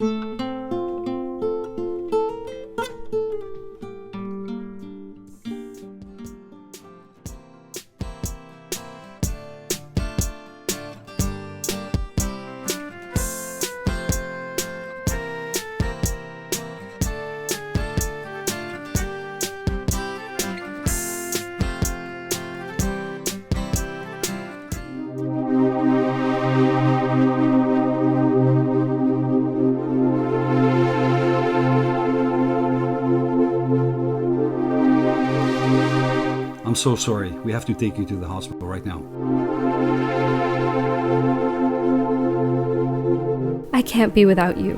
Música I'm so sorry. We have to take you to the hospital right now. I can't be without you.